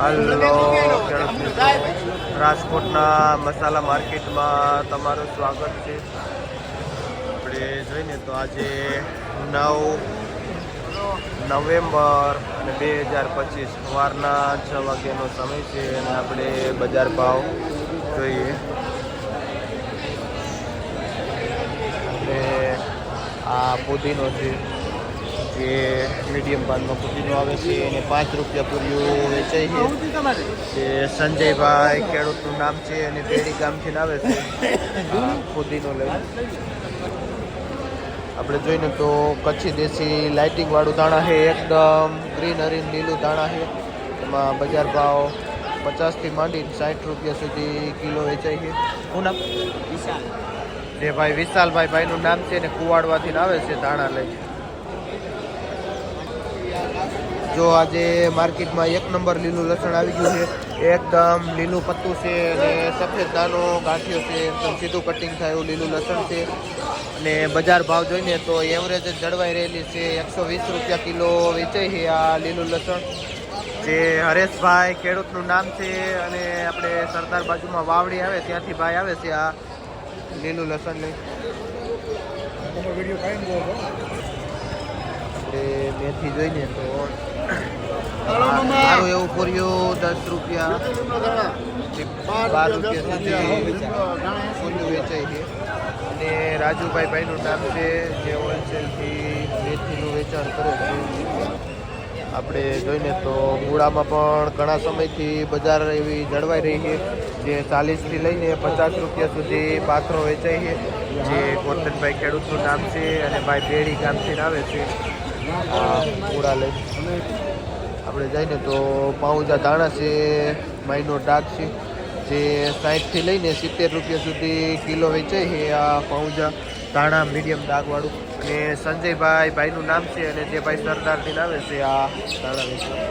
Hello, રાજકોટના મસાલા માર્કેટમાં તમારું સ્વાગત છે. આપણે જોઈને તો આજે નવ નવેમ્બર અને બે હજાર પચીસ સવારના છ વાગ્યાનો સમય છે અને આપણે બજાર ભાવ જોઈએ. અને આ પુદીનો છે. જે મીડિયમ પાનમાં પુદીનો આવે છે, એને પાંચ રૂપિયા પૂર્યું વેચાય છે. જે સંજયભાઈ ખેડૂતનું નામ છે અને બેડી ગામથી આવે છે. પુદીનો લઈ આપણે જોઈને તો કચ્છી દેશી લાઇટિંગ વાળું દાણા છે, એકદમ ગ્રીન હરીન લીલું દાણા છે. એમાં બજાર ભાવ પચાસથી માંડી સાઠ રૂપિયા સુધી કિલો વેચાય છે. જે ભાઈ વિશાલભાઈ ભાઈનું નામ છે ને કુવાડવાથી આવે છે દાણા લઈ જો આજે માર્કેટમાં એક નંબર લીલું લસણ આવી ગયું છે. એકદમ લીલું પત્તું છે અને સફેદ દાનો ગાંઠિયો છે. એકદમ સીધું કટિંગ થાય લીલું લસણ છે. અને બજાર ભાવ જોઈને તો એવરેજ જળવાઈ રહેલી છે. એકસો વીસ રૂપિયા કિલો વેચાય છે આ લીલું લસણ. જે હરેશભાઈ ખેડૂતનું નામ છે અને આપણે સરદાર બાજુમાં વાવડી આવે, ત્યાંથી ભાઈ આવે છે આ લીલું લસણ લઈ. આપણે મેથી જોઈને તો મારો એવું પૂર્યું દસ રૂપિયા બાર રૂપિયા સુધી પૂર્યું વેચાય. છે. અને રાજુભાઈ ભાઈનું નામ છે જે હોલસેલથી મેથીનું વેચાણ કરે છે. આપણે જોઈને તો મૂળામાં પણ ઘણા સમયથી બજાર એવી જળવાઈ રહી છે. જે ચાલીસથી લઈને પચાસ રૂપિયા સુધી પાથરો વેચાય છે. જે ગોરધનભાઈ ખેડૂતનું નામ છે અને ભાઈ બેડી ગામથી આવે છે. મૂળા લઈ. આપણે જઈને તો પાઉજા દાણા છે માઈનો ડાક છે, જે સાહીઠથી લઈને સિત્તેર રૂપિયા સુધી કિલો વેચાય છે આ પાઉજા દાણા મીડિયમ ડાકવાળું. અને સંજયભાઈ ભાઈનું નામ છે અને જે ભાઈ સરદારથી આવે છે આ દાણા વેચાય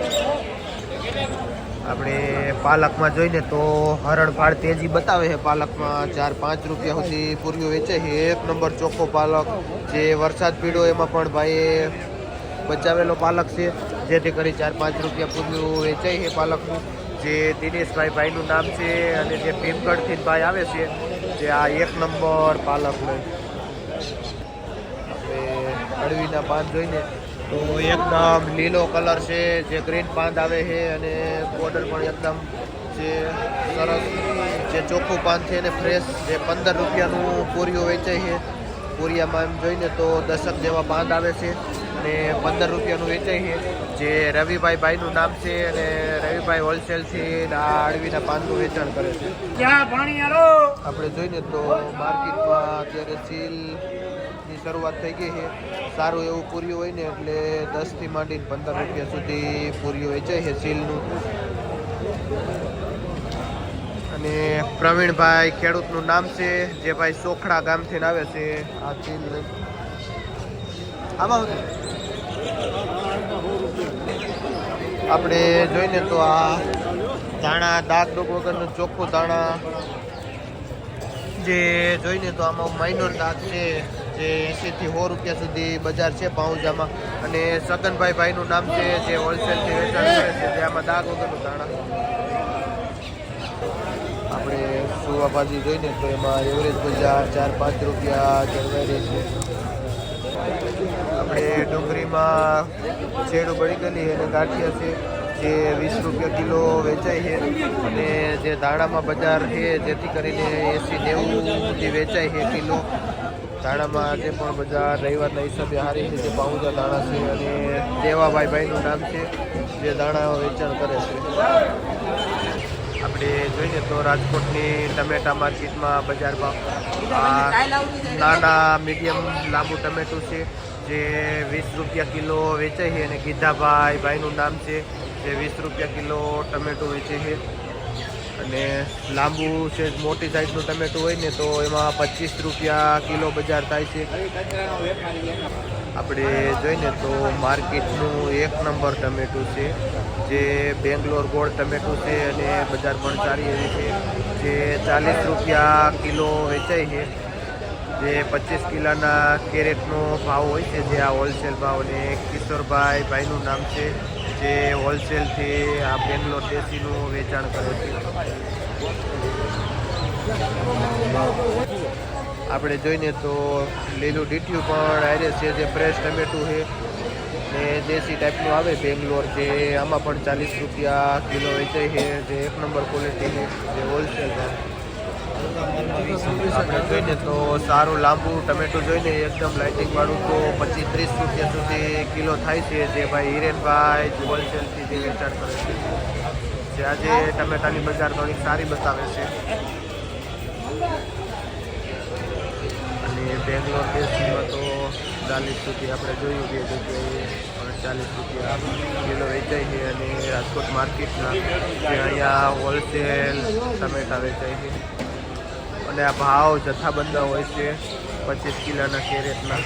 આપણે પાલકમાં જોઈને તો હરણફાળ તેજી બતાવે છે. પાલકમાં ચાર પાંચ રૂપિયા સુધી પૂર્યું વેચે છે. એક નંબર ચોખ્ખો પાલક જે વરસાદ પીડો એમાં પણ ભાઈએ બચાવેલો પાલક છે, જેથી કરી ચાર પાંચ રૂપિયા પૂર્યું વેચાય છે પાલકનું. જે દિનેશભાઈ ભાઈનું નામ છે અને જે ભીમગઢથી ભાઈ આવે છે, જે આ એક નંબર પાલક લઈ આપણે અળવીના પાન જોઈને તો એકદમ લીલો કલર છે, જે ગ્રીન પાન આવે છે અને બોર્ડર પણ એકદમ જે સરસ, જે ચોખ્ખું પાન છે અને ફ્રેશ, જે પંદર રૂપિયાનું પૂરીઓ વેચાય છે. પૂરિયામાં એમ જોઈને તો દશક જેવા બાંધ આવે છે. અને પંદર રૂપિયાનું વેચાઈ છે. જે રવિભાઈ ભાઈનું નામ છે અને રવિભાઈ હોલસેલથી આ અળવીના પાનનું વેચાણ કરે છે. આપણે જોઈને તો માર્કેટમાં અત્યારે સીલની શરૂઆત થઈ ગઈ છે. સારું એવું પૂર્યું હોય ને એટલે દસથી માંડીને પંદર રૂપિયા સુધી પૂર્યું વેચાય છે સીલનું. અને પ્રવીણભાઈ ખેડૂતનું નામ છે જે ભાઈ સોખડા ગામથી આવે છે આ લઈ આમાં શું છે? આપણે જોઈને તો આ ધાણા દાગ ડોગ વગરનું ચોખ્ખું ધાણા, જે જોઈને તો આમાં માઇનોર દાગ છે, જે એંશીથી સો રૂપિયા સુધી બજાર છે પાઉંજામાં અને સગનભાઈ ભાઈનું નામ છે, જે હોલસેલથી વેચાણ કરે છે, જે આમાં દાગ વગરનું દાણા આપણે સુવાભાજી જોઈને તો એમાં એવરેજ બજાર ચાર પાંચ રૂપિયા જળવાઈ રહી છે. ડુંગળીમાં છેડું બળી ગયેલી અને ગાંઠિયા છે, જે વીસ રૂપિયા કિલો વેચાય છે. અને જે દાણામાં બજાર છે, જેથી કરીને એંસી નેવું સુધી વેચાય છે કિલો. દાણામાં આજે પણ બજાર રવિવારના હિસાબે હારી છે, જે પાઉજા દાણા છે અને દેવાભાઈ ભાઈનું નામ છે, જે દાણા વેચાણ કરે છે. આપણે જોઈએ તો રાજકોટની ટમેટા માર્કેટમાં બજાર ભાવ નાના, મીડિયમ, લાંબુ ટમેટું છે. જે વીસ રૂપિયા કિલો વેચે છે અને ગીધાભાઈ ભાઈનું નામ છે, જે વીસ રૂપિયા કિલો ટમેટું વેચે છે. અને લાંબુ છે, મોટી સાઈઝનું ટમેટું હોય ને તો એમાં પચીસ રૂપિયા કિલો બજાર થાય છે. આપણે જોઈને તો માર્કેટનું એક નંબર ટમેટું છે, જે બેંગ્લોર ગોળ ટમેટું છે અને બજાર પણ સારી એવી છે, જે ચાલીસ રૂપિયા કિલો વેચાય છે. જે પચીસ કિલોના કેરેટનો ભાવ હોય છે, જે આ હોલસેલ ભાવ અને કિશોરભાઈ ભાઈનું નામ છે, જે હોલસેલથી આ બેંગ્લોર દેશીનું વેચાણ કરે છે. આપણે જોઈને તો લીલું ડીટ્યું પણ આવે છે, જે ફ્રેશ ટમેટું છે, ને દેશી ટાઈપનું આવે બેંગ્લોર, જે આમાં પણ ચાલીસ રૂપિયા કિલો વેચાય છે, જે એક નંબર ક્વોલિટીની જે હોલસેલ છે આપણે જોઈએ તો સારું લાંબુ ટમેટું જોઈને એકદમ લાઇટિંગ વાળું તો પચીસ ત્રીસ રૂપિયા સુધી કિલો થાય છે જે ભાઈ હિરેનભાઈ હોલસેલથી જે વેચાણ કરે છે. જે આજે ટમેટાની બજાર થોડી સારી બતાવે છે. અને બેંગ્લોર દેશમાં તો ચાલીસ સુધી આપણે જોયું કે જગ્યાએ ચાલીસ રૂપિયા કિલો વેચાય છે અને રાજકોટ માર્કેટના અહીંયા હોલસેલ ટમેટા વેચાય છે. અને આ ભાવ જથ્થાબંધા હોય છે પચીસ કિલોના કેરેટના.